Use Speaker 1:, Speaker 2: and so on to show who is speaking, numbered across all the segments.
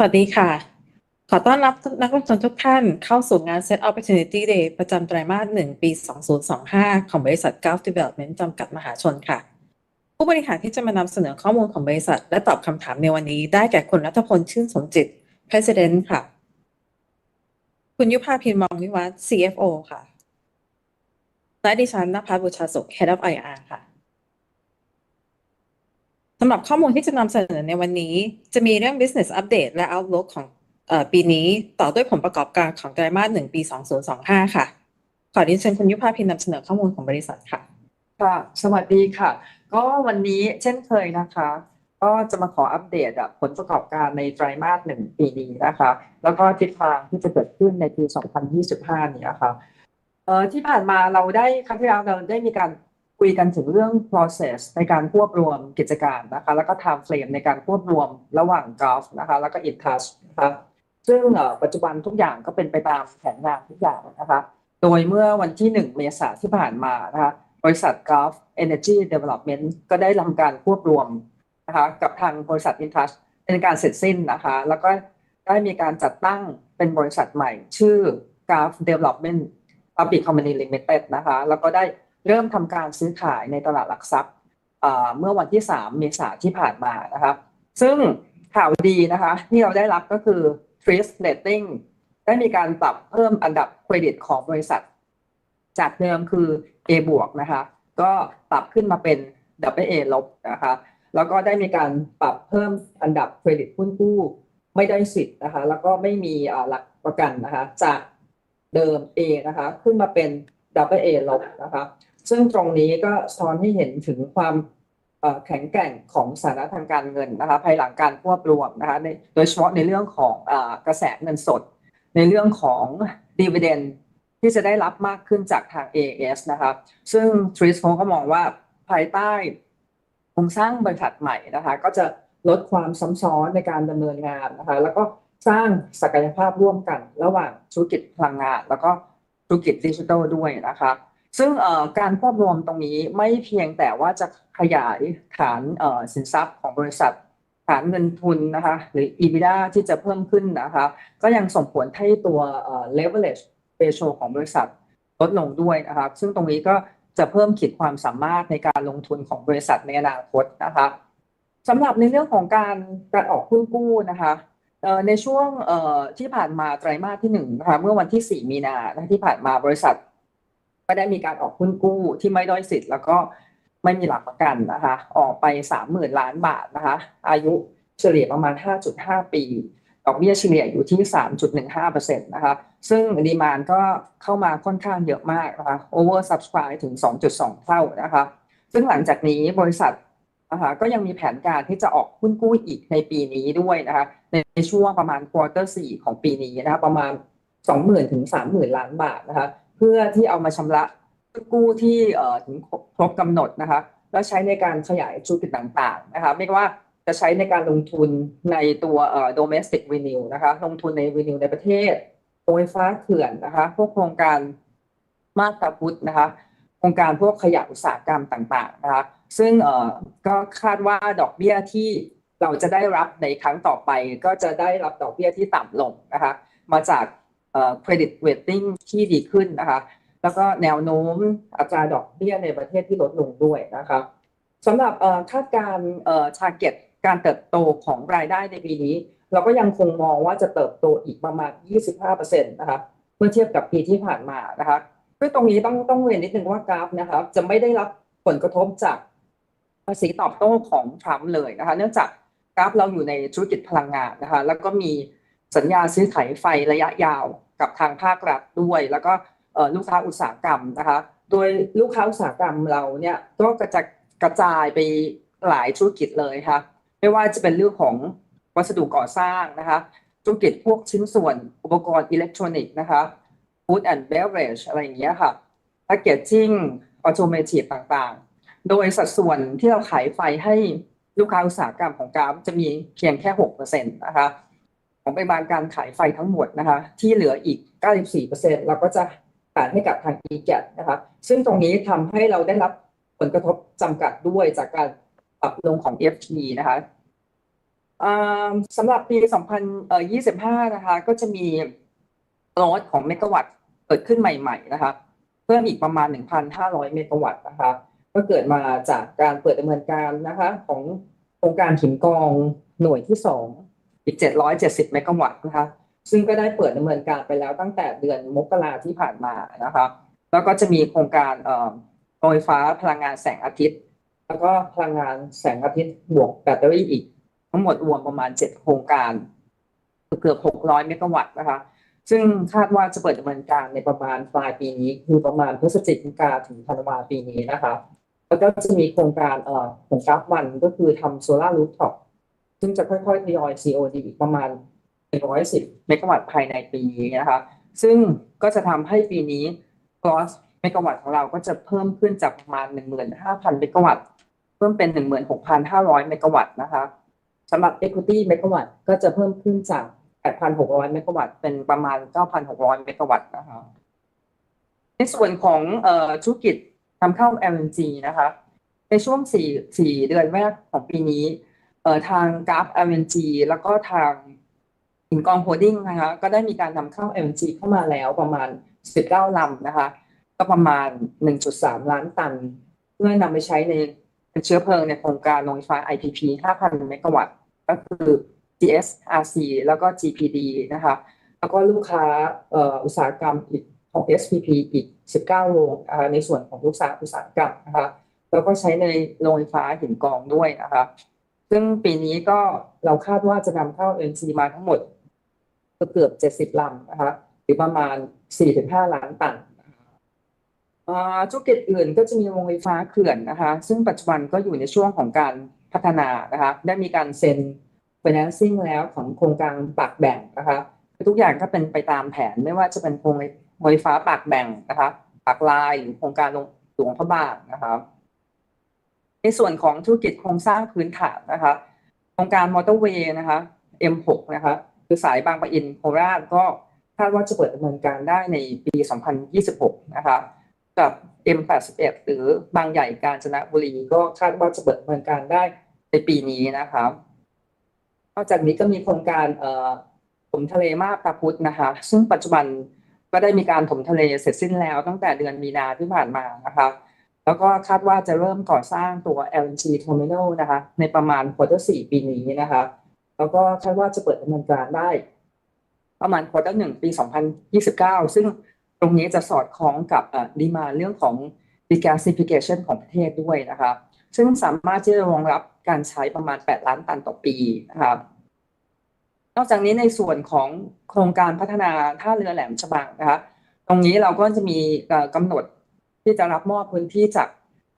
Speaker 1: สวัสดีค่ะ ขอต้อนรับนักลงทุนทุกท่านเข้าสู่งาน Set Opportunity Day ประจำไตรมาสหนึ่งปี 2025 ของบริษัท Gulf Development จำกัดมหาชนค่ะ ผู้บริหารที่จะมานำเสนอข้อมูลของบริษัท และตอบคำถามในวันนี้ได้แก่คุณรัฐพลชื่นสมจิต President ค่ะ คุณยุพาพินมองวิวัฒน์ CFO ค่ะ และดิฉันนภัสบุชาสุข Head of IR ค่ะ สำหรับข้อมูลที่จะนำเสนอในวันนี้ จะมีเรื่อง business update และ outlook ของเอ่อปีนี้ต่อด้วยผลประกอบการของไตรมาสหนึ่งปี 2025 ค่ะ ขอเรียนเชิญคุณยุพาพินนำเสนอข้อมูลของบริษัทค่ะ
Speaker 2: ค่ะ สวัสดีค่ะ ก็วันนี้เช่นเคยนะคะ ก็จะมาขออัปเดตผลประกอบการในไตรมาสหนึ่งปีนี้นะคะ แล้วก็ทิศทางที่จะเกิดขึ้นในปี 2025 นี้นะคะเอ่อที่ผ่านมาเราได้ครั้งที่แล้วเราได้มีการ คุยกันถึงเรื่อง process ในการควบรวมกิจการนะคะ แล้วก็ time frame ในการควบรวมระหว่าง Gulf นะคะ แล้วก็ InTouch นะคะซึ่งปัจจุบันทุกอย่างก็เป็นไปตามแผนงานทุกอย่างนะคะ โดยเมื่อวันที่ 1 เมษายนที่ผ่านมานะคะ บริษัท Gulf Energy Development ก็ได้ทำการควบรวมนะคะกับทางบริษัท InTouch เป็นการเสร็จสิ้นนะคะ แล้วก็ได้มีการจัดตั้งเป็นบริษัทใหม่ ชื่อ Gulf Development Public Company Limited นะคะ แล้วก็ได้ เริ่มทำการซื้อขายในตลาดหลักทรัพย์เมื่อวันที่ 3 เมษายนที่ผ่านมานะคะซึ่งข่าวดีนะคะที่เราได้รับก็คือ Fitch Rating ได้มีการปรับเพิ่มอันดับเครดิตของบริษัท จากเดิมคือ A บวกนะคะ ก็ปรับขึ้นมาเป็น AA ลบนะคะ แล้วก็ได้มีการปรับเพิ่มอันดับเครดิตหุ้นกู้ไม่ได้สิทธิ์นะคะ แล้วก็ไม่มีหลักประกันนะคะ จากเดิม A นะคะ ขึ้นมาเป็น AA ลบนะคะ ซึ่งตรงนี้ก็สะท้อนให้เห็นถึงความแข็งแกร่งของสถานะทางการเงินนะคะภายหลังการควบรวมนะคะในโดยเฉพาะในเรื่องของอกระแสเงินสด ในเรื่องของ dividend ที่จะได้รับมากขึ้นจากทาง AAS นะครับซึ่งทริสเขาก็มองว่าภายใต้โครงสร้างบริษัทใหม่นะคะก็จะลดความซ้ำซ้อนในการดำเนินงานนะคะแล้วก็สร้างศักยภาพร่วมกัน ระหว่างธุรกิจพลังงาน แล้วก็ธุรกิจดิจิทัลด้วยนะคะ ซึ่งการควบรวมตรงนี้ไม่เพียงแต่ว่าจะขยายฐานสินทรัพย์ของบริษัทฐานเงินทุนนะคะหรือ EBITDA ที่จะเพิ่มขึ้นนะคะก็ยังส่งผลให้ตัว leverage ratio ของบริษัทลดลงด้วยนะครับซึ่งตรงนี้ก็จะเพิ่มขีดความสามารถในการลงทุนของบริษัทในอนาคตนะคะสำหรับในเรื่องของการการออกหุ้นกู้นะคะในช่วงที่ผ่านมาไตรมาสที่หนึ่งนะคะเมื่อวันที่ 4 มีนาที่ผ่านมาบริษัท ก็ได้มีการออกหุ้นกู้ที่ไม่ด้อยสิทธิ์ แล้วก็ไม่มีหลักประกันนะคะ ออกไป 30,000 ล้านบาทนะคะ อายุเฉลี่ยประมาณ 5.5 ปีดอกเบี้ยเฉลี่ยอยู่ที่ 3.15%นะคะ ซึ่งดีมานก็เข้ามาค่อนข้างเยอะมากนะคะ over subscribe ถึง 2.2 เท่านะคะ ซึ่งหลังจากนี้บริษัทนะคะก็ยังมีแผนการที่จะออกหุ้นกู้อีกในปีนี้ด้วยนะคะ ในช่วงประมาณ quarter 4ของปีนี้นะคะ ประมาณ 20,000ถึง30,000 ล้านบาทนะคะ เพื่อที่เอามาชำระกู้ที่ถึงครบกำหนดนะคะแล้วใช้ในการขยายธุรกิจต่างๆนะคะไม่ว่าจะใช้ในการลงทุนในตัวเอ่อ domestic renew นะคะลงทุนใน renew ในประเทศโรงไฟฟ้าเขื่อนนะคะพวกโครงการมาตาพุทธนะคะโครงการพวกขยะอุตสาหกรรมต่างๆนะคะซึ่งเออก็คาดว่าดอกเบี้ยที่เราจะได้รับในครั้งต่อไป ก็จะได้รับดอกเบี้ยที่ต่ำลงนะคะมาจาก เอ่อ credit rating ที่ดีขึ้นนะคะแล้วก็แนวโน้มอัตราดอกเบี้ยในประเทศที่ลดลงด้วยนะครับสำหรับคาดการณ์เอ่อ target การเติบโตของรายได้ในปีนี้ เราก็ยังคงมองว่าจะเติบโตอีกประมาณ 25%นะครับเมื่อเทียบกับปีที่ผ่านมานะคะซึ่งตรงนี้ต้องต้องเรียนนิดนึงว่ากราฟนะครับจะไม่ได้รับผลกระทบจากภาษีตอบโต้ของทรัมป์เลยนะคะ เนื่องจากกราฟเราอยู่ในธุรกิจพลังงานนะคะ แล้วก็มีสัญญาซื้อขายไฟระยะยาว กับทางภาครัฐด้วย แล้วก็ลูกค้าอุตสาหกรรมนะคะ โดยลูกค้าอุตสาหกรรมเราเนี่ยก็กระจะกระจายไปหลายธุรกิจเลยค่ะไม่ว่าจะเป็นเรื่องของวัสดุก่อสร้างนะคะธุรกิจพวกชิ้นส่วนอุปกรณ์อิเล็กทรอนิกส์นะคะ food and beverage อะไรอย่างเงี้ยค่ะ packaging automotive ต่างๆ โดยสัดส่วนที่เราขายไฟให้ลูกค้าอุตสาหกรรมของกราฟจะมีเพียงแค่6%นะคะ ของปริมาณการขายไฟทั้งหมดนะคะ ที่เหลืออีก 94%เราก็จะขายให้กับทาง e g a t นะคะ ซึ่งตรงนี้ทำให้เราได้รับผลกระทบจำกัดด้วยจากการปรับลงของ FT นะคะสำหรับปี 2025 นะคะ ก็จะมีโลดของเมกะวัตต์เกิดขึ้นใหม่ ๆ นะคะ เพิ่มอีกประมาณ 1,500 เมกะวัตต์นะคะ ก็เกิดมาจากการเปิดดำเนินการนะคะ ของโครงการหินกองหน่วยที่ 2 อีก 770 เมกะวัตต์นะคะซึ่งก็ได้เปิดดำเนินการไปแล้วตั้งแต่เดือนมกราที่ผ่านมานะคะแล้วก็จะมีโครงการเอ่อโรงไฟฟ้าพลังงานแสงอาทิตย์ แล้วก็พลังงานแสงอาทิตย์บวกแบตเตอรี่อีก ทั้งหมดรวมประมาณ 7 โครงการเกือบ 600 เมกะวัตต์นะคะซึ่งคาดว่าจะเปิดดำเนินการในประมาณปลายปีนี้ คือประมาณพฤศจิกาถึงธันวาปีนี้นะคะแล้วก็จะมีโครงการเอ่อของกราฟวันก็คือทำโซลาร์รูฟท็อป ซึ่งจะค่อยๆทยอย COD อีกประมาณ 110 เมกะวัตต์ภายในปีนี้นะคะซึ่งก็จะทำให้ปีนี้ gross เมกะวัตต์ของเราก็จะเพิ่มขึ้นจากประมาณ 15,000 เมกะวัตต์เพิ่มเป็น 16,500 เมกะวัตต์นะคะสำหรับ equity เมกะวัตต์ก็จะเพิ่มขึ้นจาก 8,600 เมกะวัตต์เป็นประมาณ 9,600 เมกะวัตต์นะคะในส่วนของธุรกิจนำเข้า LNG นะคะในช่วง 4 4 เดือนแรกของปีนี้ ทางกราฟ LNG แล้วก็ทางหินกองโฮดดิ้งนะคะก็ได้มีการนำเข้า LNG เข้ามาแล้วประมาณ 19ลำนะคะ ก็ประมาณ 1.3 ล้านตัน เพื่อนำไปใช้ในเป็นเชื้อเพลิงในโครงการโรงไฟฟ้า IPP 5,000 เมกะวัตต์ ก็คือ GSRC แล้วก็ GPD นะคะ แล้วก็ลูกค้าเอ่ออุตสาหกรรมอีกของ SPP อีก 19 โรงในส่วนของลูกค้าอุตสาหกรรมนะคะ แล้วก็ใช้ในโรงไฟฟ้าหินกองด้วยนะคะ ซึ่งปีนี้ก็เราคาดว่าจะนำเข้า NC มาทั้งหมดเกือบ70ลำนะคะหรือประมาณ4-5ล้านตันอ่าธุรกิจอื่นก็จะมีโรงไฟฟ้าเขื่อนนะคะ ซึ่งปัจจุบันก็อยู่ในช่วงของการพัฒนานะคะ ได้มีการเซ็น financing แล้วของโครงการปากแบ่งนะคะคือทุกอย่างก็เป็นไปตามแผนไม่ว่าจะเป็นโครงไฟฟ้าปากแบ่งนะคะปากลายหรือโครงการหลวงพระบางนะคะ ในส่วนของธุรกิจโครงสร้างพื้นฐานนะคะโครงการมอเตอร์เวย์นะคะ M6 นะคะคือสายบางปะอินโคราชก็คาดว่าจะเปิดดำเนินการได้ในปี 2026 นะคะ กับ M81 หรือบางใหญ่กาญจนบุรีก็คาดว่าจะเปิดดำเนินการได้ในปีนี้นะครับนอกจากนี้ก็มีโครงการเอ่อถมทะเลมาบตาพุธนะคะ ซึ่งปัจจุบันก็ได้มีการถมทะเลเสร็จสิ้นแล้วตั้งแต่เดือนมีนาที่ผ่านมานะคะ แล้วก็คาดว่าจะเริ่มก่อสร้างตัว LNG terminal นะคะ ในประมาณควอเตอร์สี่ปีนี้นะคะ แล้วก็คาดว่าจะเปิดดำเนินการได้ ประมาณควอเตอร์หนึ่งปี 2029 ซึ่งตรงนี้จะสอดคล้องกับดีมาเรื่องของ regasification ของประเทศด้วยนะคะซึ่งสามารถที่จะรองรับการใช้ประมาณ 8 ล้านตันต่อปีนะครับนอกจากนี้ในส่วนของโครงการพัฒนาท่าเรือแหลมฉบังนะคะตรงนี้เราก็จะมีกำหนด ที่จะรับมอบพื้นที่จาก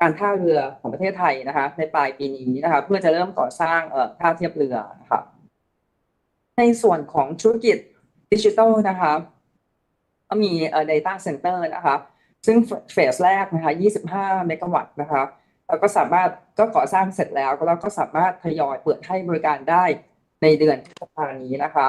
Speaker 2: การท่าเรือของประเทศไทยนะคะในปลายปีนี้นะคะเพื่อจะเริ่มก่อสร้างเอ่อท่าเทียบเรือนะคะในส่วนของธุรกิจดิจิทัลนะคะก็มีเอ่อ data center นะคะซึ่งเฟสแรกนะคะ 25 เมกะวัตต์นะคะแล้วก็สามารถก็ก่อสร้างเสร็จแล้วแล้วก็สามารถทยอยเปิดให้บริการได้ในเดือนพฤษภานี้นะคะ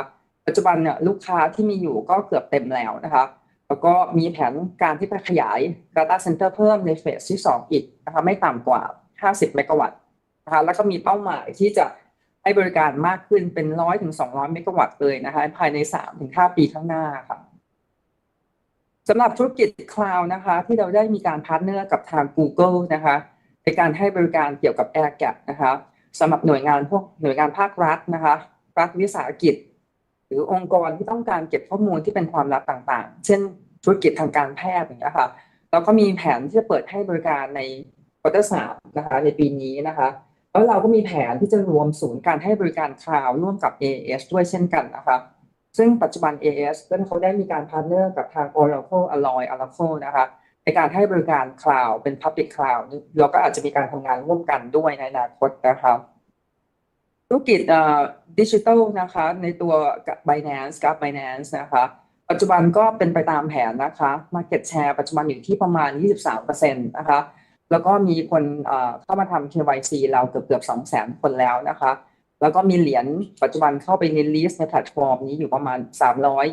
Speaker 2: ปัจจุบันเนี่ยลูกค้าที่มีอยู่ก็เกือบเต็มแล้วนะคะ แล้วก็มีแผนการที่จะขยาย Data Center เพิ่มในเฟสที่ 2 อีกนะคะไม่ต่ำกว่า 50 เมกะวัตต์นะคะแล้วก็มีเป้าหมายที่จะให้บริการมากขึ้นเป็น 100ถึง200 เมกะวัตต์เลยนะคะภายใน 3 ถึง 5 ปีข้างหน้าค่ะสำหรับธุรกิจคลาวด์นะคะ ที่เราได้มีการพาร์ทเนอร์กับทาง Google นะคะในการให้บริการเกี่ยวกับ Air Gap นะคะสำหรับหน่วยงานพวกหน่วยงานภาครัฐนะคะรัฐวิสาหกิจ หรือองค์กรที่ต้องการเก็บข้อมูลที่เป็นความลับต่างๆ เช่น ธุรกิจทางการแพทย์อย่างเงี้ยค่ะแล้วก็มีแผนที่จะเปิดให้บริการในควอเตอร์สามนะคะในปีนี้นะคะแล้วเราก็มีแผนที่จะรวมศูนย์การให้บริการคลาวด์ร่วมกับ AS ด้วยเช่นกันนะคะซึ่งปัจจุบัน AS ก็เขาได้มีการพาร์ทเนอร์กับทาง Oracle Alloy Oracle นะคะในการให้บริการคลาวด์เป็น Public Cloud เราก็อาจจะมีการทำงานร่วมกันด้วยในอนาคตนะครับธุรกิจดิจิทัลนะคะในตัว Binance กับ Binance นะคะ ปัจจุบันก็เป็นไปตามแผนนะคะ Market Share ปัจจุบันอยู่ที่ประมาณ 23%นะคะแล้วก็มีคนเข้ามาทำ KYC เราเกือบเกือบ2 0 0 0 0 0 คนแล้วนะคะ แล้วก็มีเหรียญปัจจุบันเข้าไปในลิสต์ในแพลตฟอร์มนี้อยู่ประมาณ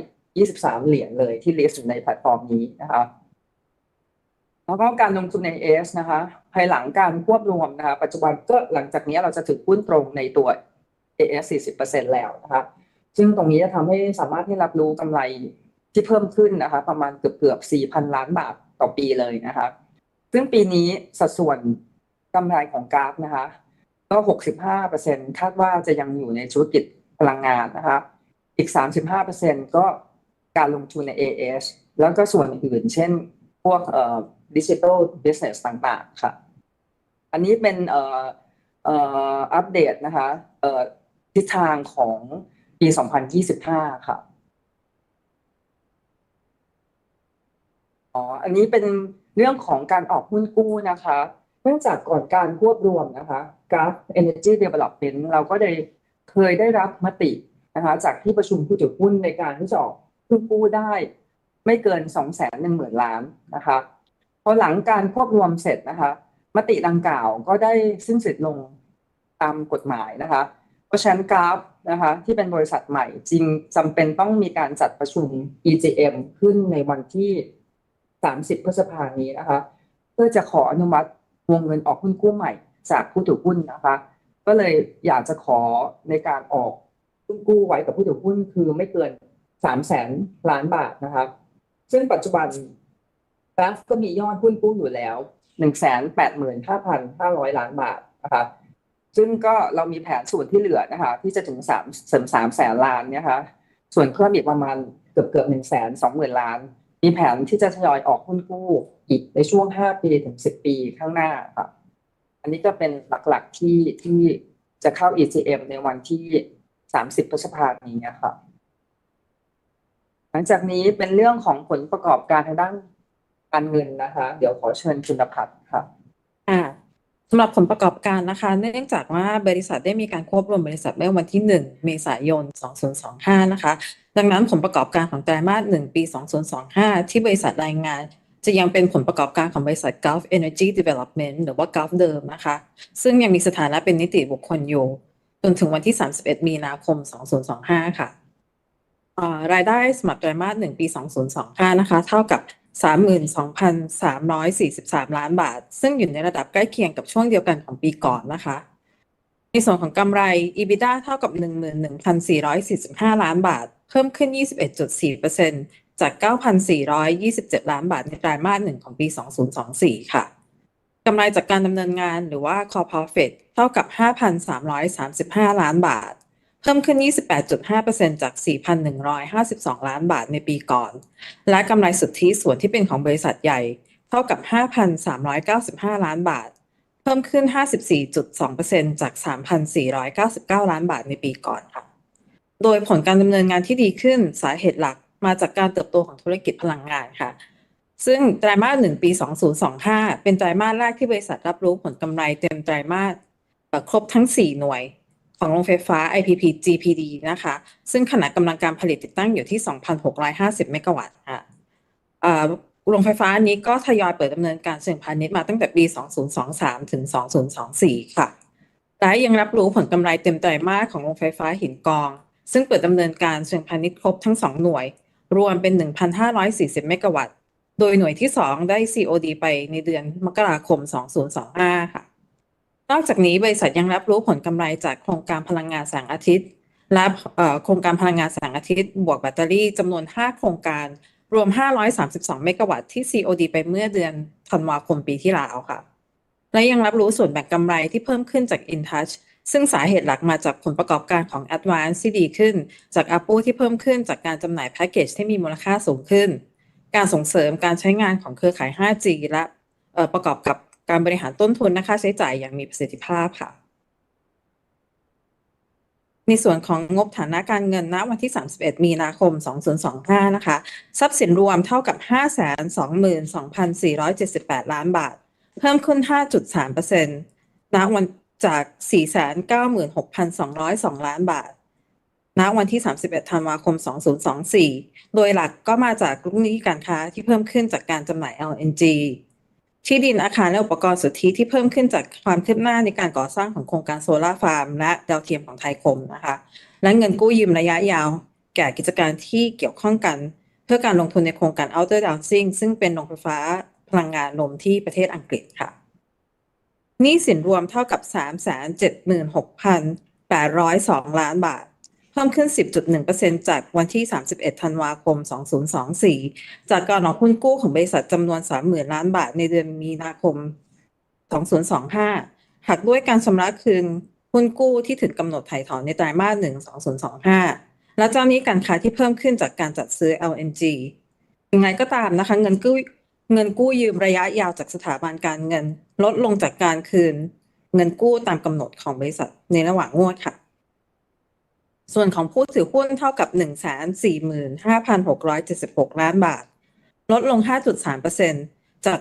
Speaker 2: 323 เหรียญเลยที่ลิสต์อยู่ในแพลตฟอร์มนี้นะคะแล้วก็การลงทุนใน AS นะคะภายหลังการควบรวมนะคะปัจจุบันก็หลังจากนี้เราจะถือหุ้นตรงในตัว AS 40%แล้วนะคะซึ่งตรงนี้จะทำให้สามารถที่รับรู้กำไร ที่เพิ่มขึ้นนะคะประมาณเกือบเกือบ4,000ล้านบาทต่อปีเลยนะคะซึ่งปีนี้สัดส่วนกำไรของกราฟนะคะก็65%คาดว่าจะยังอยู่ในธุรกิจพลังงานนะคะอีก35%ก็การลงทุนใน AS แล้วก็ส่วนอื่น เช่น พวกเอ่อดิจิทัลบิสเนสต่างๆ ค่ะ อันนี้เป็นเอ่อเอ่ออัปเดตนะคะเอ่อทิศทางของปี 2025 ค่ะ อ๋ออันนี้เป็นเรื่องของการออกหุ้นกู้นะคะเนื่องจากก่อนการควบรวมนะคะกราฟ Energy Development เราก็ได้เคยได้รับมตินะคะจากที่ประชุมผู้ถือหุ้นในการที่จะออกหุ้นกู้ได้ ไม่เกิน2 1 0 0 0 0ล้านนะคะพอหลังการควบรวมเสร็จนะคะมติดังกล่าวก็ได้สิ้นสุดลงตามกฎหมายนะคะเพราะฉะนั้นกราฟนะคะที่เป็นบริษัทใหม่จริงจำเป็นต้องมีการจัดประชุม EGM ขึ้นในวันที่ 30 พฤษภาคมนี้นะคะ เพื่อจะขออนุมัติวงเงินออกหุ้นกู้ใหม่ จากผู้ถือหุ้นนะคะ ก็เลยอยากจะขอในการออกหุ้นกู้ไว้กับผู้ถือหุ้นคือไม่เกิน3แสนล้านบาทนะคะซึ่งปัจจุบันกราฟก็มียอดหุ้นกู้อยู่แล้ว185,500ล้านบาทนะคะซึ่งก็เรามีแผนส่วนที่เหลือนะคะ ที่จะถึงสามเสริมสามแสนล้านเนี่ยค่ะส่วนเพิ่มอีกประมาณเกือบเกือบหนึ่งแสนสองหมื่นล้าน มีแผนที่จะทยอยออกหุ้นกู้อีกในช่วงห้าปีถึงสิบปีข้างหน้าครับอันนี้ก็เป็นหลักๆที่ที่จะเข้า ECM ในวันที่สามสิบพฤษภาคมนี้ครับหลังจากนี้เป็นเรื่องของผลประกอบการทางด้านการเงินนะคะ เดี๋ยวขอเชิญคุณพัฒน์ค่ะ
Speaker 1: อ่าสำหรับผลประกอบการนะคะ เนื่องจากว่าบริษัทได้มีการควบรวมบริษัทเมื่อวันที่ 1 เมษายน 2025 นะคะ ดังนั้นผลประกอบการของไตรมาส1ปี 2025 ที่บริษัทรายงาน จะยังเป็นผลประกอบการของบริษัท Gulf Energy Development หรือว่า Gulf เดิมนะคะ ซึ่งยังมีสถานะเป็นนิติบุคคลอยู่ จนถึงวันที่ 31 มีนาคม 2025 ค่ะอ่ารายได้สำหรับไตรมาส1ปี 2025 นะคะ เท่ากับ 32,343 ล้านบาท ซึ่งอยู่ในระดับใกล้เคียงกับช่วงเดียวกันของปีก่อนนะคะ ในส่วนของกำไร EBITDA เท่ากับ 11,445 ล้านบาท เพิ่มขึ้น 21.4%จาก 9,427 ล้านบาทในไตรมาสหนึ่งของปี 2024 ค่ะกำไรจากการดำเนินงานหรือว่า core profit เท่ากับ 5,335 ล้านบาท เพิ่มขึ้น 28.5%จาก 4,152 ล้านบาทในปีก่อน และกำไรสุทธิส่วนที่เป็นของบริษัทใหญ่ เท่ากับ 5,395 ล้านบาท เพิ่มขึ้น 54.2%จาก 3,499 ล้านบาทในปีก่อนค่ะ โดยผลการดำเนินงานที่ดีขึ้นสาเหตุหลักมาจากการเติบโตของธุรกิจพลังงานค่ะ ซึ่งไตรมาสหนึ่งปี 2025 เป็นไตรมาสแรกที่บริษัทรับรู้ผลกำไรเต็มไตรมาสครบทั้ง 4 หน่วยของโรงไฟฟ้า IPP GPD นะคะ ซึ่งขนาดกำลังการผลิตติดตั้งอยู่ที่ 2,650 เมกะวัตต์ค่ะโรงไฟฟ้านี้ก็ทยอยเปิดดำเนินการเชิงพาณิชย์มาตั้งแต่ปี 2023 ถึง 2024 ค่ะ และยังรับรู้ผลกำไรเต็มไตรมาสของโรงไฟฟ้าหินกอง ซึ่งเปิดดำเนินการเชิงพาณิชย์ครบทั้ง 2 หน่วย รวมเป็น 1,540 เมกะวัตต์ โดยหน่วยที่ 2 ได้ COD ไปในเดือนมกราคม 2025 ค่ะ นอกจากนี้บริษัทยังรับรู้ผลกำไรจากโครงการพลังงานแสงอาทิตย์ และโครงการพลังงานแสงอาทิตย์ บวกแบตเตอรี่จำนวน 5 โครงการ รวม 532 เมกะวัตต์ที่ COD ไปเมื่อเดือนธันวาคมปีที่แล้วค่ะ และยังรับรู้ส่วนแบ่งกำไรที่เพิ่มขึ้นจาก InTouch ซึ่งสาเหตุหลักมาจากผลประกอบการของ Advance ที่ดีขึ้น จาก Apple ที่เพิ่มขึ้นจากการจำหน่ายแพ็กเกจที่มีมูลค่าสูงขึ้น การส่งเสริมการใช้งานของเครือข่าย 5G และประกอบกับการบริหารต้นทุนและค่าใช้จ่ายอย่างมีประสิทธิภาพค่ะ ในส่วนของงบฐานะการเงินณวันที่ 31 มีนาคม 2025 นะคะ ทรัพย์สินรวมเท่ากับ 522,478 ล้านบาท เพิ่มขึ้น 5.3%ณวัน จาก 496,202 ล้านบาท ณ วันที่ 31 ธันวาคม 2024 โดยหลักก็มาจากลูกหนี้การค้าที่เพิ่มขึ้นจากการจำหน่าย LNG ที่ดินอาคารและอุปกรณ์สุทธิที่เพิ่มขึ้นจากความคืบหน้าในการก่อสร้างของโครงการโซลาร์ฟาร์มและดาวเทียมของไทยคมนะคะ และเงินกู้ยืมระยะยาว แก่กิจการที่เกี่ยวข้องกัน เพื่อการลงทุนในโครงการ Outer Downsing ซึ่งเป็นโรงไฟฟ้าพลังงานลมที่ประเทศอังกฤษค่ะ หนี้สินรวมเท่ากับ 376,802 ล้านบาท เพิ่มขึ้น 10.1%จากวันที่ 31 ธันวาคม 2024 จากการออกหุ้นกู้ของบริษัทจำนวน 30,000 ล้านบาทในเดือนมีนาคม 2025หักด้วยการชำระคืนหุ้นกู้ที่ถึงกำหนดถ่ายถอนในไตรมาส 1 2025 และเจ้าหนี้การค้าที่เพิ่มขึ้นจากการจัดซื้อ LNG ยังไงก็ตามนะคะ เงินกู้ เงินกู้ยืมระยะยาวจากสถาบันการเงิน ลดลงจากการคืน เงินกู้ตามกำหนดของบริษัทในระหว่างงวดค่ะ ส่วนของผู้ถือหุ้นเท่ากับ 145,676 ล้านบาท ลดลง 5.3%จาก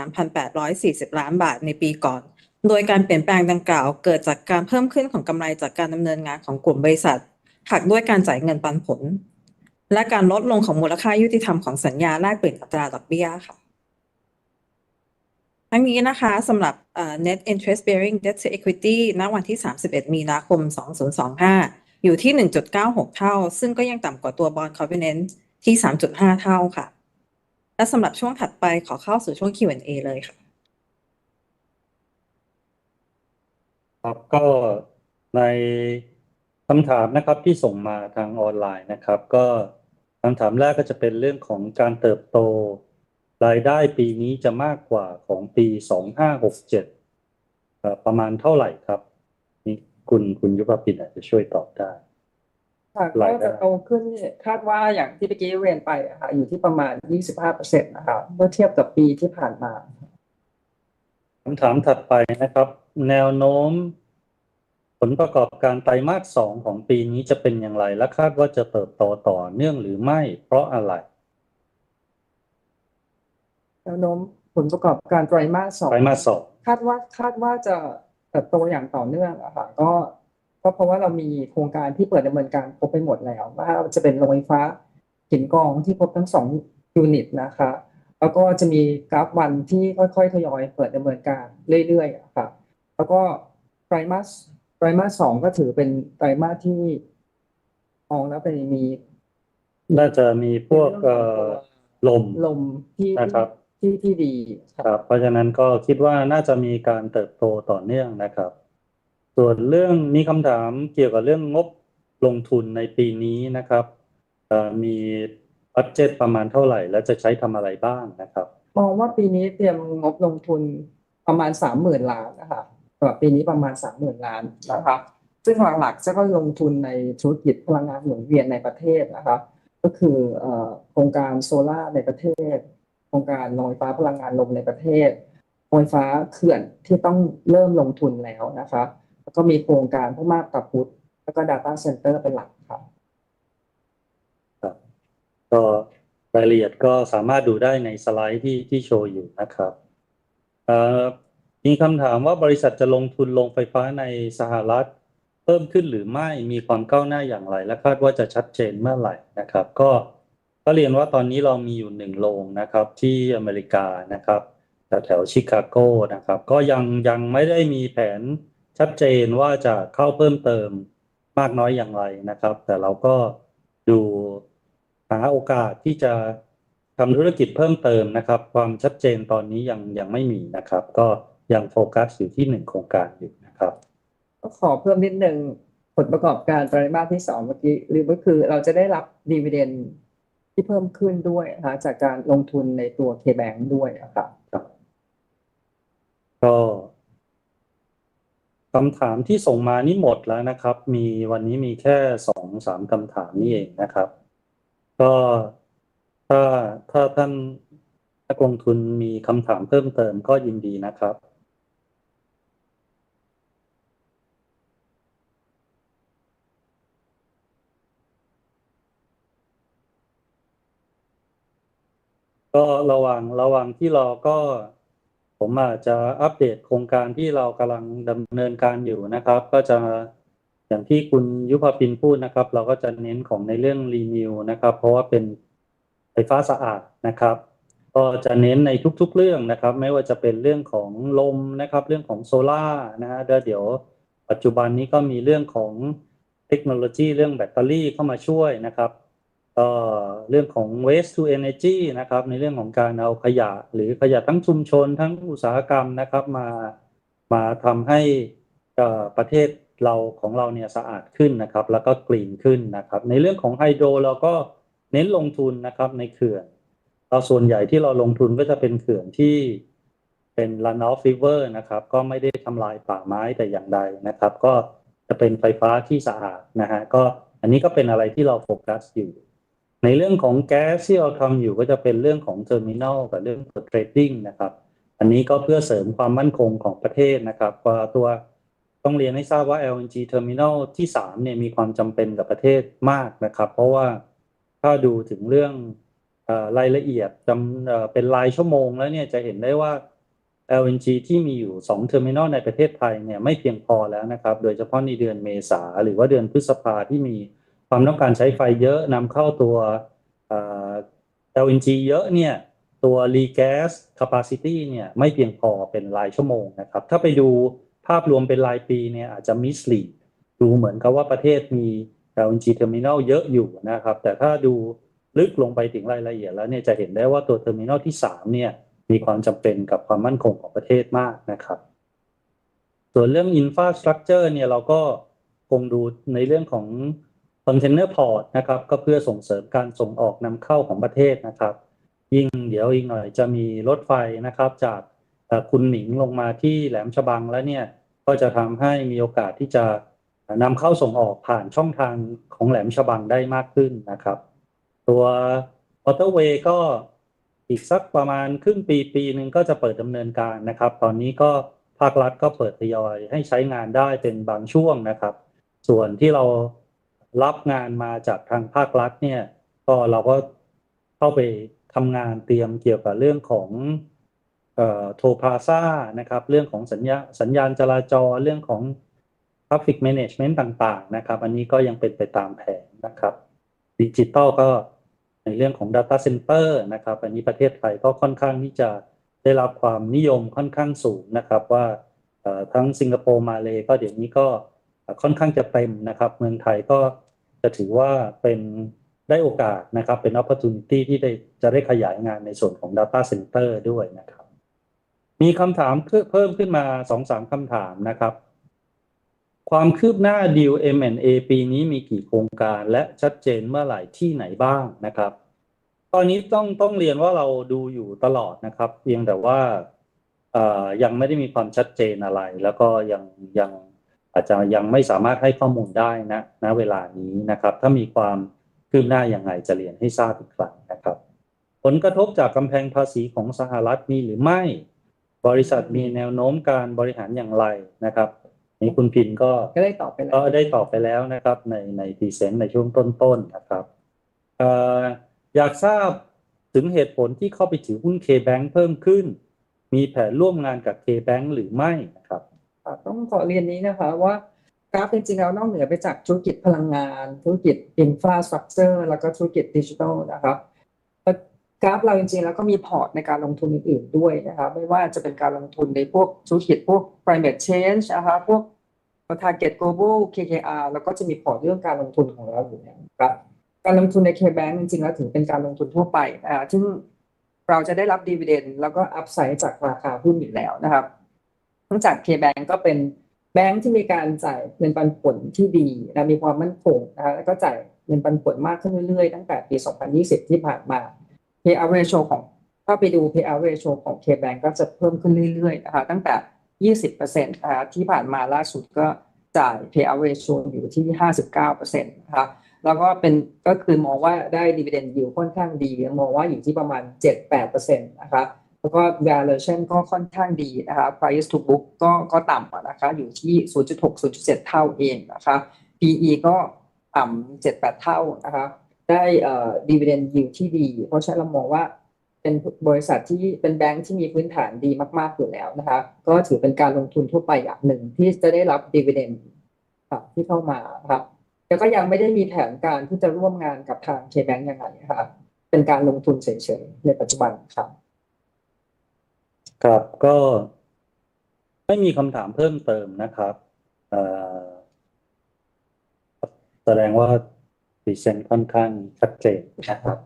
Speaker 1: 153,840 ล้านบาทในปีก่อน โดยการเปลี่ยนแปลงดังกล่าวเกิดจากการเพิ่มขึ้นของกำไรจากการดำเนินงานของกลุ่มบริษัทหักด้วยการจ่ายเงินปันผล และการลดลงของมูลค่ายุติธรรมของสัญญาแลกเปลี่ยนอัตราดอกเบี้ยค่ะ ทั้งนี้นะคะสำหรับเอ่อ net interest bearing debt to equity ณวันที่ 31 มีนาคม 2025 อยู่ที่ 1.96 เท่า ซึ่งก็ยังต่ำกว่าตัว bond covenant ที่ 3.5 เท่าค่ะ และสำหรับช่วงถัดไปขอเข้าสู่ช่วง Q&A เลยค่ะ
Speaker 3: ครับก็ในคำถามนะครับที่ส่งมาทางออนไลน์นะครับก็ คำถามแรกก็จะเป็นเรื่องของการเติบโต รายได้ปีนี้จะมากกว่าของปีสองห้าหกเจ็ดประมาณเท่าไหร่ครับนี่คุณคุณยุพปินอาจจะช่วยตอบได้
Speaker 2: ค่ะ
Speaker 3: ราย
Speaker 2: ก็
Speaker 3: ได้
Speaker 2: จะโตขึ้นคาดว่าอย่างที่เมื่อกี้เรียนไปอะค่ะอยู่ที่ประมาณ 25%นะครับเมื่อเทียบกับปีที่ผ่านมา
Speaker 3: คำถามถัดไปนะครับ แนวโน้ม ผลประกอบการไตรมาสสองของปีนี้จะเป็นอย่างไร และคาดว่าจะเติบโตต่อเนื่องหรือไม่ เพราะอะไร
Speaker 2: แนวโน้มผลประกอบการไตรมาสสอง
Speaker 3: ไตรมาสสอง
Speaker 2: คาดว่าคาดว่าจะเติบโตอย่างต่อเนื่องอะค่ะก็ก็เพราะว่าเรามีโครงการที่เปิดดำเนินการครบไปหมดแล้วว่าจะเป็นโรงไฟฟ้าหินกองที่ครบทั้งสองยูนิตนะคะ แล้วก็จะมีกราฟวันที่ค่อยๆทยอยเปิดดำเนินการเรื่อยๆอะค่ะแล้วก็ไตรมาส ไตรมาสสองก็ถือเป็นไตรมาสที่มองแล้วเป็นมี
Speaker 3: น่าจะมีพวกเอ่อลม
Speaker 2: ลมที่
Speaker 3: นะครับ
Speaker 2: ที่ที่ดีครับ
Speaker 3: ครับ เพราะฉะนั้นก็คิดว่าน่าจะมีการเติบโตต่อเนื่องนะครับ ส่วนเรื่องมีคำถามเกี่ยวกับเรื่องงบลงทุนในปีนี้นะครับเอ่อมีบัดเจ็ตประมาณเท่าไหร่ และจะใช้ทำอะไรบ้างนะครับ
Speaker 2: มองว่าปีนี้เตรียมงบลงทุนประมาณสามหมื่นล้านนะคะ สำหรับปีนี้ประมาณสามหมื่นล้านนะครับ ซึ่งหลักๆจะก็ลงทุนในธุรกิจพลังงานหมุนเวียนในประเทศนะครับ ก็คือโครงการโซล่าในประเทศ โครงการโรงไฟฟ้าพลังงานลมในประเทศโรงไฟฟ้าเขื่อนที่ต้องเริ่มลงทุนแล้วนะครับแล้วก็มีโครงการพวกมาบตาพุธแล้วก็ Data Center เป็นหลักครับ
Speaker 3: ก็รายละเอียดก็สามารถดูได้ในสไลด์ที่ที่โชว์อยู่นะครับเอ่อ มีคำถามว่าบริษัทจะลงทุนลงไฟฟ้าในสหรัฐ เพิ่มขึ้นหรือไม่มีความก้าวหน้าอย่างไร และคาดว่าจะชัดเจนเมื่อไหร่นะครับ ก็ก็เรียนว่าตอนนี้เรามีอยู่หนึ่งโรงนะครับที่อเมริกานะครับแถวแถวชิคาโกนะครับ ก็ยังยังไม่ได้มีแผนชัดเจนว่าจะเข้าเพิ่มเติมมากน้อยอย่างไรนะครับ แต่เราก็ดูหาโอกาสที่จะทำธุรกิจเพิ่มเติมนะครับ ความชัดเจนตอนนี้ยังยังไม่มีนะครับ ก็ ยังโฟกัสอยู่ที่หนึ่งโครงการอยู่นะครับ
Speaker 2: ก็ขอเพิ่มนิดนึงผลประกอบการไตรมาสที่สองเมื่อกี้หรือก็คือเราจะได้รับดีเวเดนที่เพิ่มขึ้นด้วยนะคะจากการลงทุนในตัว KBank ด้วยนะครับ
Speaker 3: ครับก็คำถามที่ส่งมานี่หมดแล้วนะครับ มีวันนี้มีแค่สองสามคำถามนี่เองนะครับ ก็ถ้าถ้าท่านนักลงทุนมีคำถามเพิ่มเติมก็ยินดีนะครับ ก็ระหว่างระหว่างที่รอก็ผมอาจจะอัปเดตโครงการที่เรากำลังดำเนินการอยู่นะครับ ก็จะอย่างที่คุณยุพปินพูดนะครับ เราก็จะเน้นของในเรื่องรีนิวนะครับ เพราะว่าเป็นไฟฟ้าสะอาดนะครับ ก็จะเน้นในทุกๆเรื่องนะครับ ไม่ว่าจะเป็นเรื่องของลมนะครับ เรื่องของโซล่านะฮะเดี๋ยวปัจจุบันนี้ก็มีเรื่องของเทคโนโลยีเรื่องแบตเตอรี่เข้ามาช่วยนะครับ ก็เรื่องของ waste to energy นะครับ ในเรื่องของการเอาขยะ หรือขยะทั้งชุมชนทั้งอุตสาหกรรมนะครับมามาทำให้ประเทศเราของเราเนี่ยสะอาดขึ้นนะครับ แล้วก็กรีนขึ้นนะครับ ในเรื่องของไฮโดรเราก็เน้นลงทุนนะครับในเขื่อนเราส่วนใหญ่ที่เราลงทุนก็จะเป็นเขื่อนที่เป็น runoff river นะครับ ก็ไม่ได้ทำลายป่าไม้แต่อย่างใดนะครับ ก็จะเป็นไฟฟ้าที่สะอาดนะฮะก็อันนี้ก็เป็นอะไรที่เราโฟกัสอยู่ ในเรื่องของแก๊สที่เราทำอยู่ก็จะเป็นเรื่องของเทอร์มินอลกับเรื่องของเทรดดิ้งนะครับ อันนี้ก็เพื่อเสริมความมั่นคงของประเทศนะครับว่าตัวต้องเรียนให้ทราบว่า LNG Terminal ที่3เนี่ยมีความจำเป็นกับประเทศมากนะครับ เพราะว่าถ้าดูถึงเรื่องอรายละเอียดจำเอ่อเป็นรายชั่วโมงแล้วเนี่ยจะเห็นได้ว่า LNG ที่มีอยู่2เทอร์มินอลในประเทศไทยเนี่ยไม่เพียงพอแล้วนะครับ โดยเฉพาะในเดือนเมษาหรือว่าเดือนพฤษภาที่มี ความต้องการใช้ไฟเยอะนำเข้าตัวเอ่อ LNG เยอะเนี่ยตัว regas capacity เนี่ยไม่เพียงพอเป็นรายชั่วโมงนะครับ ถ้าไปดูภาพรวมเป็นรายปีเนี่ยอาจจะ mislead ดูเหมือนกับว่าประเทศมี LNG terminal เยอะอยู่นะครับ แต่ถ้าดูลึกลงไปถึงรายละเอียดแล้วเนี่ยจะเห็นได้ว่าตัว terminal ที่ 3 เนี่ยมีความจำเป็นกับความมั่นคงของประเทศมากนะครับ ส่วนเรื่อง infrastructure เนี่ยเราก็คงดูในเรื่องของ container port นะครับก็เพื่อส่งเสริมการส่งออกนำเข้าของประเทศนะครับ ยิ่งเดี๋ยวอีกหน่อยจะมีรถไฟนะครับจากคุณหมิงลงมาที่แหลมฉบังแล้วเนี่ยก็จะทำให้มีโอกาสที่จะนำเข้าส่งออกผ่านช่องทางของแหลมฉบังได้มากขึ้นนะครับ ตัวมอเตอร์เวย์ก็อีกสักประมาณครึ่งปีปีหนึ่งก็จะเปิดดำเนินการนะครับ ตอนนี้ก็ภาครัฐก็เปิดทยอยให้ใช้งานได้เป็นบางช่วงนะครับ ส่วนที่เรา รับงานมาจากทางภาครัฐเนี่ยก็เราก็เข้าไปทำงานเตรียมเกี่ยวกับเรื่องของโทรพาซ่านะครับ เรื่องของสัญญาสัญญาณจราจรเรื่องของ Traffic Management ต่างๆนะครับ อันนี้ก็ยังเป็นไปตามแผนนะครับดิจิตอลก็ในเรื่องของ Data Center นะครับ อันนี้ประเทศไทยก็ค่อนข้างที่จะได้รับความนิยมค่อนข้างสูงนะครับว่าทั้งสิงคโปร์มาเลยก็เดี๋ยวนี้ก็ ค่อนข้างจะเต็มนะครับ เมืองไทยก็จะถือว่าเป็นได้โอกาสนะครับ เป็น opportunity ที่ได้จะได้ขยายงานในส่วนของ Data Center ด้วยนะครับ มีคำถามเพิ่มขึ้นมาสองสามคำถามนะครับ ความคืบหน้าดีล M&A ปีนี้มีกี่โครงการและชัดเจนเมื่อไหร่ที่ไหนบ้างนะครับ ตอนนี้ต้องต้องเรียนว่าเราดูอยู่ตลอดนะครับ เพียงแต่ว่ายังไม่ได้มีความชัดเจนอะไร แล้วก็ยังยัง อาจจะยังไม่สามารถให้ข้อมูลได้นะณเวลานี้นะครับ ถ้ามีความคืบหน้าอย่างไรจะเรียนให้ทราบอีกครั้งนะครับ ผลกระทบจากกำแพงภาษีของสหรัฐมีหรือไม่ บริษัทมีแนวโน้มการบริหารอย่างไรนะครับนี่คุณพินก็
Speaker 2: ก็ได้ตอบไปแล้ว
Speaker 3: ก็ได้ตอบไปแล้วนะครับ ในในพรีเซนต์ในช่วงต้นๆนะครับเอ่ออยากทราบถึงเหตุผลที่เข้าไปถือหุ้น K-Bank เพิ่มขึ้น มีแผนร่วมงานกับ K-Bank หรือไม่นะครับ
Speaker 2: ค่ะ ต้องขอเรียนนี้นะคะว่ากราฟจริงๆแล้วนอกเหนือไปจากธุรกิจพลังงาน ธุรกิจอินฟราสตรักเจอร์แล้วก็ธุรกิจดิจิทัลนะครับกราฟเราจริงๆแล้วก็มีพอร์ตในการลงทุนอื่นๆด้วยนะครับไม่ว่าจะเป็นการลงทุนในพวกธุรกิจพวก climate change นะคะพวก target global KKR แล้วก็จะมีพอร์ตเรื่องการลงทุนของเราอยู่นะครับการลงทุนใน K-Bank จริงๆแล้วถือเป็นการลงทุนทั่วไปอ่าซึ่งเราจะได้รับดีเวเดนแล้วก็อัพไซด์จากราคาหุ้นอยู่แล้วนะครับ เนื่องจาก K-Bank ก็เป็นแบงค์ที่มีการจ่ายเงินปันผลที่ดีและมีความมั่นคงนะคะแล้วก็จ่ายเงินปันผลมากขึ้นเรื่อยๆ ตั้งแต่ปี 2020 ที่ผ่านมา payout ratio ของถ้าไปดู payout ratio ของ K-Bank ก็จะเพิ่มขึ้นเรื่อยๆนะคะตั้งแต่ 20%นะคะที่ผ่านมาล่าสุดก็จ่าย payout ratio อยู่ที่ 59%นะคะแล้วก็เป็นก็คือมองว่าได้ dividend yield ค่อนข้างดี มองว่าอยู่ที่ประมาณ 7-8%นะคะ แล้วก็ valuation ก็ค่อนข้างดีนะคะ price to book ก็ก็ต่ำนะคะอยู่ที่ 0.6 0.7 เท่าเองนะคะ PE ก็ต่ำ7-8 เท่านะคะได้เอ่อ dividend yield ที่ดี เพราะฉะนั้นเรามองว่าเป็นบริษัทที่เป็นแบงค์ที่มีพื้นฐานดีมากๆอยู่แล้วนะคะก็ถือเป็นการลงทุนทั่วไปอย่างหนึ่งที่จะได้รับ dividend ครับที่เข้ามาครับแล้วก็ยังไม่ได้มีแผนการที่จะร่วมงานกับทาง K-Bank ยังไงนะครับเป็นการลงทุนเฉยๆในปัจจุบันครับ
Speaker 3: ครับก็ไม่มีคำถามเพิ่มเติมนะครับแสดงว่าพรีเซนค่อนข้างชัดเจนนะครับ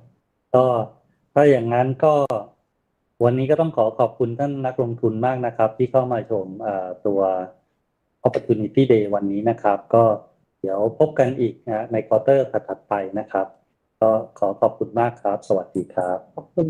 Speaker 3: ก็ถ้าอย่างนั้นก็วันนี้ก็ต้องขอขอบคุณท่านนักลงทุนมากนะครับ ที่เข้ามาชมตัว Opportunity Day วันนี้นะครับ ก็เดี๋ยวพบกันอีกนะในควอเตอร์ถัดไปนะครับ ก็ขอขอบคุณมากครับ สวัสดีครับ
Speaker 2: ขอบคุณ